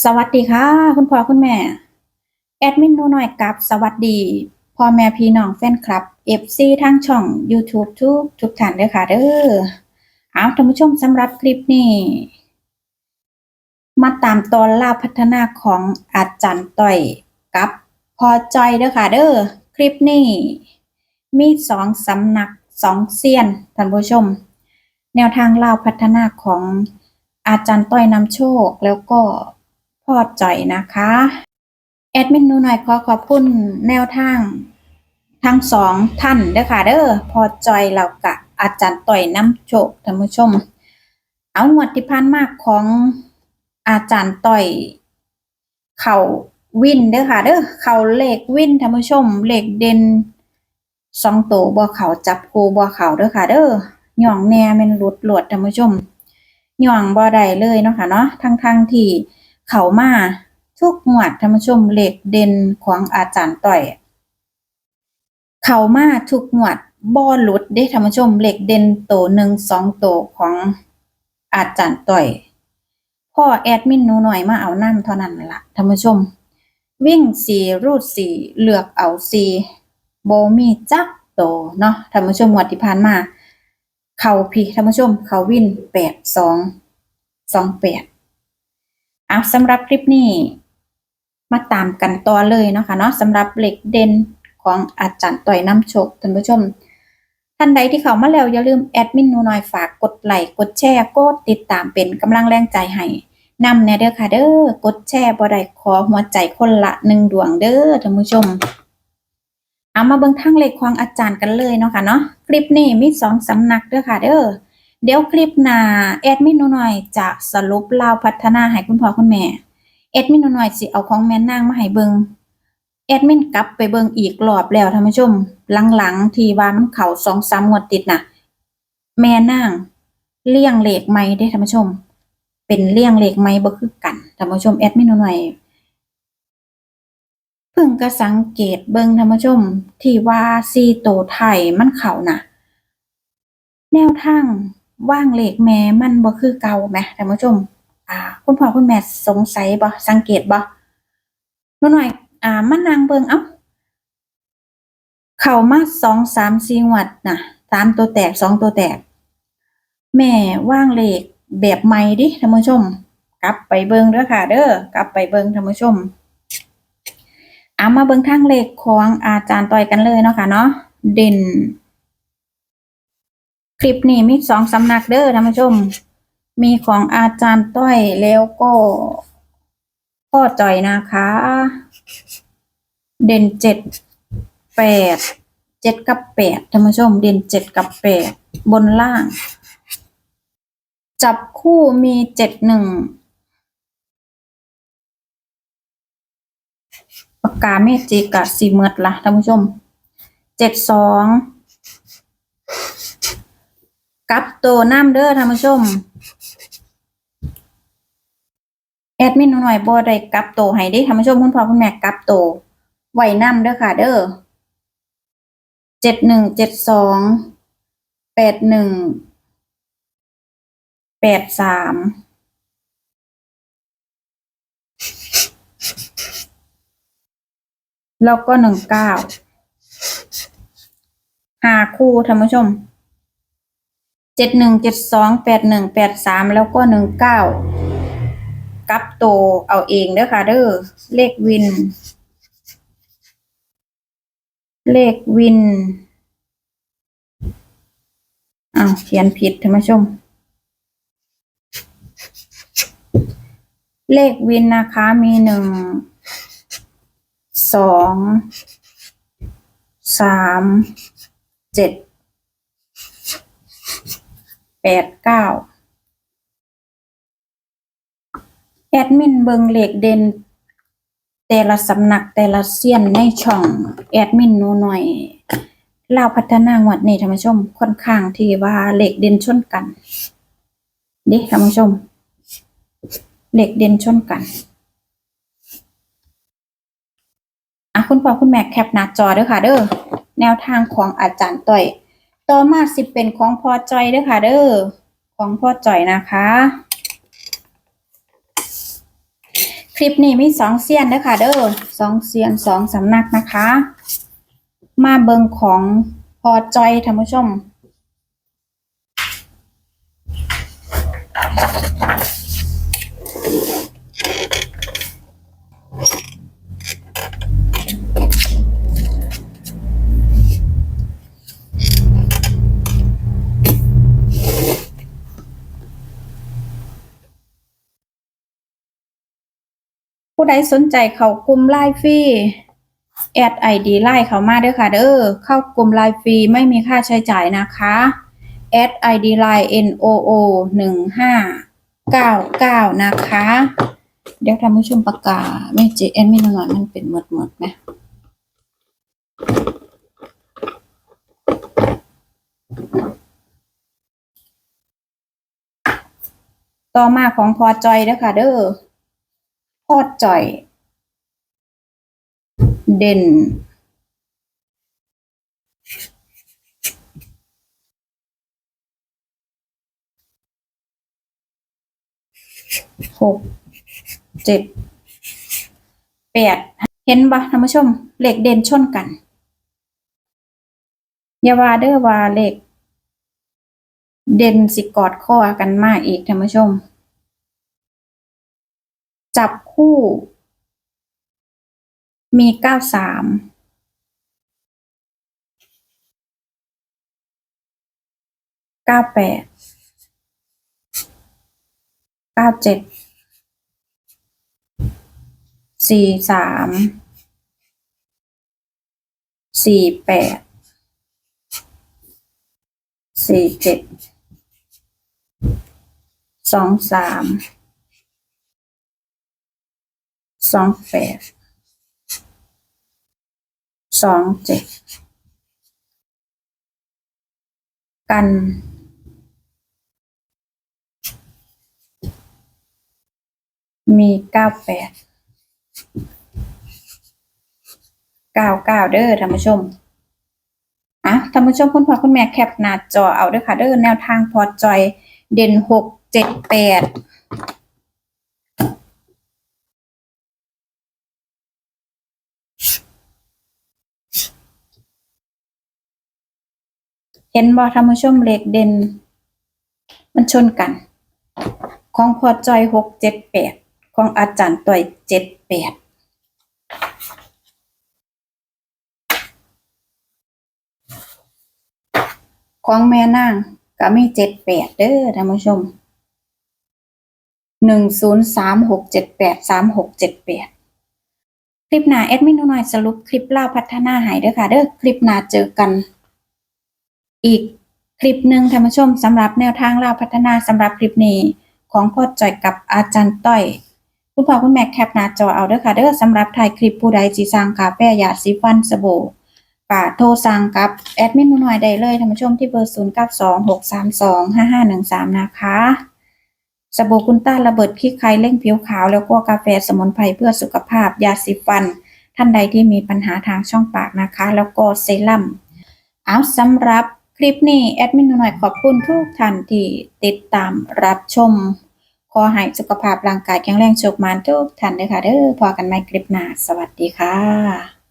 สวัสดีค่ะ คุณพ่อคุณแม่ แอดมินนูหน่อยกับสวัสดีพ่อแม่พี่น้องแฟนคลับ FC ทางช่อง YouTube ทุกทุกท่านเด้อค่ะเด้อเอาท่านผู้ชมสำหรับคลิปนี้ มาตามตอนล่าพัฒนาของอาจารย์ต่อยกับพอจอยเด้อค่ะเด้อคลิปนี้ มีสองสำนักสองเซียนท่านผู้ชม แนวทางเล่าพัฒนาของอาจารย์ต้อยนำโชคแล้วก็ พ่อจ่อยนะคะแอดมินนูหน่อยขอขอบคุณแนวทางทั้งสองท่านเด้อค่ะเด้อพอจอยแล้วกับอาจารย์ต่อยน้ำโชคท่านผู้ชม เอางวดที่ผ่านมากของอาจารย์ต่อยเขาวินเด้อค่ะเด้อเขาเลขวินท่านผู้ชมเลขเด่นสองตัวบ่เขาจับคูบ่เขาเด้อค่ะเด้อย่องแน่แม่นหลุดหลวดท่านผู้ชมย่องบ่ได้เลยเนาะค่ะเนาะทั้งๆที่ เขามาทุกงวดท่านผู้ชมเหลขเด่นของอาจารย์ต่อย เขามาทุกงวดบ่หลุดเด้ท่านผู้ชมเหลขเด่นโตหนึ่งสองโตของอาจารย์ต่อย พ่อแอดมินหนูหน่อยมาเอานั่นเท่านั้นละท่านผู้ชม วิ่งสี่รูดสี่เลือกเอาสี่โบมีจักโตเนาะท่านผู้ชมงวดที่ผ่านมา เขาพี่ท่านผู้ชม เขาวินแปดสองสองแปด เอาสำหรับคลิปนี้ มาตามกันต่อเลยเนาะค่ะเนาะสำหรับเหล็กเด่นของอาจารย์ต่อยน้ำโชคท่านผู้ชม ท่านใดที่เข้ามาแล้วอย่าลืมแอดมินหนูน้อยฝากกดไลค์กดแชร์กดติดตามเป็นกำลังแรงใจให้นำแน่เด้อค่ะเด้อกดแชร์บ่ได้ขอหัวใจคนละหนึ่งดวงเด้อท่านผู้ชม เอามาเบิ่งทางเลขของอาจารย์กันเลยเนาะค่ะเนาะคลิปนี้มีสองสำนักเด้อค่ะเด้อ เดี๋ยวคลิปหน้าแอดมินหนูน้อยจะสรุปเล่าพัฒนาให้คุณพ่อคุณแม่แอดมินหนูน้อยสิเอาของแม่นางมาให้เบิงแอดมินกลับไปเบิงอีกรอบแล้วท่านผู้ชม หลังๆ ที่ว่ามันเข้าสองสามงวดติดน่ะ แม่นางเลี่ยงเหลขไม่ได้ท่านผู้ชม เป็นเลี่ยงเหลขไม่บ่คือกันท่านผู้ชมแอดมินหนูน้อยเพิ่งก็สังเกตเบิงท่านผู้ชม ที่ว่าซีโตไทยมันเข้าน่ะ แนวทาง ว่างเลขแม่มันบ่คือเก่าแหมท่านผู้ชม อ่า คุณพ่อคุณแม่สงสัยบ่สังเกตบ่นูหน่อย อ่ามานั่งเบิงเอ้าเข้ามาสองสามสี่งวดน่ะสามตัวแตกสองตัวแตก แม่ว่างเลขแบบใหม่ดิท่านผู้ชม กลับไปเบิงเด้อค่ะ เด้อกลับไปเบิงท่านผู้ชมเอามาเบิงทางเลขของอาจารย์ต่อยกันเลยเนาะค่ะเนาะเด่น คลิปนี้มีสองสำนักเด้อท่านผู้ชม มีของอาจารย์ต้อยแล้วก็พ่อจ่อยนะคะ เด่นเจ็ดแปดเจ็ดกับแปดท่านผู้ชม เด่นเจ็ดกับแปดบนล่าง จับคู่มีเจ็ดหนึ่งปากกาเมจิกะสีเมือดละท่านผู้ชมเจ็ดสอง กับตัวน้ำเด้อท่านผู้ชม แอดมินหน่อยบ่ได้กับโตให้เด้ท่านผู้ชมคุณพ่อคุณแม่กับโตัวไว้น้ำเด้อค่ะ เด้อเจ็ดหนึ่งเจ็ดสองแปดหนึ่งแปดสามแล้วก็หนึ่งเก้าหาคู่ท่านผู้ชม จ็ดหนึ่งเจ็ดสองแปดหนึ่งแปดสามแล้วก็หนึ่งเก้ากับโตเอาเองเด้อค่ะเด้อเลขวิน เลขวินอ้าวเขียนผิดท่านผู้ชม เลขวินนะคะมีหนึ่งสองสามเจ็ด แปดเก้าแอดมินเบิงเหลขเด่นแต่ละสำนักแต่ละเซียนในช่องแอดมินนูหน่อยเล่าพัฒนางวดนี้ท่านผู้ชมค่อนข้างที่ว่าเหลขเด่นชนกันดิท่านผู้ชมเหลขเด่นชนกันอะคุณพ่อคุณแม่แคปหน้าจอเด้อค่ะเด้อแนวทางของอาจารย์ต่อย ต่อมาสิเป็นของพอจอยเด้อค่ะ เด้อของพอจอยนะคะ คลิปนี้มีสองเซียนเด้อค่ะ เด้อสองเซียนสองสำนักนะคะ มาเบิงของพอจอยท่านผู้ชม ผู้ใดสนใจเข้ากลุ่มไลน์ฟรีแอดไอดีไลน์เข้ามาเด้อค่ะเด้อเข้ากลุ่มไลน์ฟรีไม่มีค่าใช้จ่ายนะคะแอดไอดีไลน์ n o o หนึ่งห้าเก้าเก้านะคะ เดี๋ยวท่านผู้ชมประกาศไม่เจแอนไม่หน่อยมันเป็นหมดหมดไหมต่อมาของพอจอยเด้อค่ะเด้อ อดจ่อย เด่น หก เจ็ด แปด เห็นปะท่านผู้ชม เหลขเด่นชนกัน อย่าว่าเด้อว่าเหลขเด่นสิกอดข้อกันมากอีกท่านผู้ชม จับคู่ มีเก้าสามเก้าแปดเก้าเจ็ดสี่สามสี่แปดสี่เจ็ดสองสาม สองแปดสองเจ็ดกันมีเก้าแปดเก้าเก้าเด้อท่านผู้ชมอะท่านผู้ชมคุณพ่อคุณแม่แคปหน้าจอเอาเด้อค่ะเด้อแนวทางพอจอยเด่นหกเจ็ดแปด เห็นบ่ท่านผู้ชมเลขเด่น มันชนกัน ของพอจอยหกเจ็ดแปดของอาจารย์ต่อยเจ็ดแปดของแม่นางก็มีเจ็ดแปดเด้อท่านผู้ชมหนึ่งศูนย์สามหกเจ็ดแปดสามหกเจ็ดแปดคลิปหน้าแอดมินหน่อยสรุปคลิปเล่าพัฒนาหายเด้อค่ะ เด้อคลิปหน้าเจอกัน อีกคลิปหนึ่งท่านผู้ชมสำหรับแนวทางเล่าพัฒนาสำหรับคลิปนี้ของพ่อจ่อยกับอาจารย์ต้อย คุณพ่อคุณแม่แคปหน้าจอเอาเด้อค่ะเด้อสำหรับถ่ายคลิปผู้ใดจีสร้างกาแฟยาสีฟันสบู่กะโทรสั่งกับแอดมินหน่อยได้เลยท่านผู้ชมที่เบอร์ 0 9 2 6 3 2 5 5 1 3 นะคะสบู่คุณต้าระเบิดขี้ใครเร่งผิวขาว แล้วก็กาแฟสมุนไพรเพื่อสุขภาพยาสีฟัน ท่านใดที่มีปัญหาทางช่องปากนะคะ แล้วก็เซรั่มเอาสำหรับ ลิปนี้แอดมินหน่อยขอบคุณทุกท่านที่ติดตามรับชม ขอให้สุขภาพร่างกายแข็งแรงโชคมานทุกท่านเลยค่ะเด้อพอกันใหม่คลิปหน้า สวัสดีค่ะ